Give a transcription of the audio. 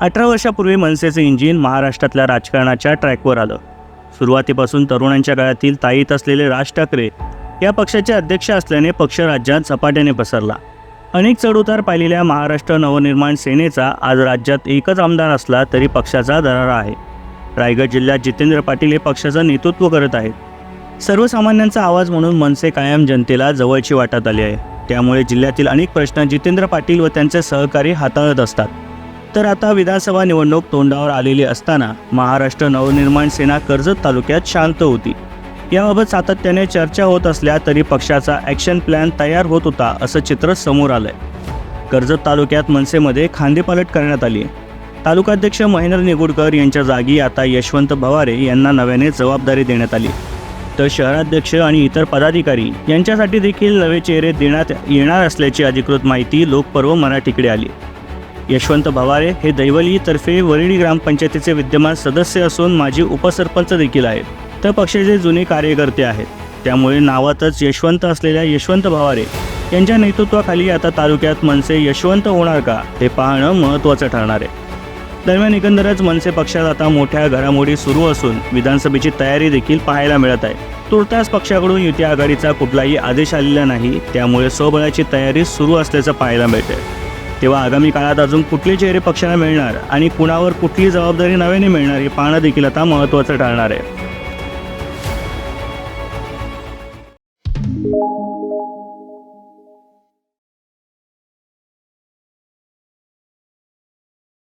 अठरा वर्षापूर्वी मनसेचं इंजिन महाराष्ट्रातल्या राजकारणाच्या ट्रॅकवर आलं. सुरुवातीपासून तरुणांच्या काळातील ताईत असलेले राज ठाकरे या पक्षाचे अध्यक्ष असल्याने पक्ष राज्यात झपाट्याने पसरला. अनेक चढउतार पाहिलेल्या महाराष्ट्र नवनिर्माण सेनेचा आज राज्यात एकच आमदार असला तरी पक्षाचा दरारा आहे. रायगड जिल्ह्यात जितेंद्र पाटील हे पक्षाचं नेतृत्व करत आहेत. सर्वसामान्यांचा आवाज म्हणून मनसे कायम जनतेला जवळची वाटत आली आहे. त्यामुळे जिल्ह्यातील अनेक प्रश्न जितेंद्र पाटील व त्यांचे सहकारी हाताळत असतात. तर आता विधानसभा निवडणूक तोंडावर आलेली असताना महाराष्ट्र नवनिर्माण सेना कर्जत तालुक्यात शांत होती. याबाबत सातत्याने चर्चा होत असल्या तरी पक्षाचा ॲक्शन प्लॅन तयार होत होता असं चित्र समोर आलंय. कर्जत तालुक्यात मनसेमध्ये खांदेपालट करण्यात आली. तालुकाध्यक्ष महेंद्र निगुडकर यांच्या जागी आता यशवंत भवारे यांना नव्याने जबाबदारी देण्यात आली. तर शहराध्यक्ष आणि इतर पदाधिकारी यांच्यासाठी देखील नवे चेहरे देण्यात येणार असल्याची अधिकृत माहिती लोकपर्व मराठीकडे आली. यशवंत भवारे हे दैवलीतर्फे वरिणी ग्रामपंचायतीचे विद्यमान सदस्य असून माजी उपसरपंच देखील आहेत. तर पक्षाचे जुने कार्यकर्ते आहेत. त्यामुळे नावातच यशवंत असलेल्या यशवंत भवारे यांच्या नेतृत्वाखाली आता तालुक्यात मनसे यशवंत होणार का हे पाहणं महत्त्वाचं ठरणार आहे. दरम्यान एकंदरच मनसे पक्षात आता मोठ्या घडामोडी सुरू असून विधानसभेची तयारी देखील पाहायला मिळत आहे. तुर्तास पक्षाकडून युती आघाडीचा कुठलाही आदेश आलेला नाही त्यामुळे स्वबळाची तयारी सुरू असल्याचं पाहायला मिळते तेव्हा आगामी काळात अजून कुठले चेहरे पक्षाला मिळणार आणि कुणावर कुठली जबाबदारी नव्याने मिळणार हे पाहणं देखील आता महत्त्वाचं ठरणार आहे. you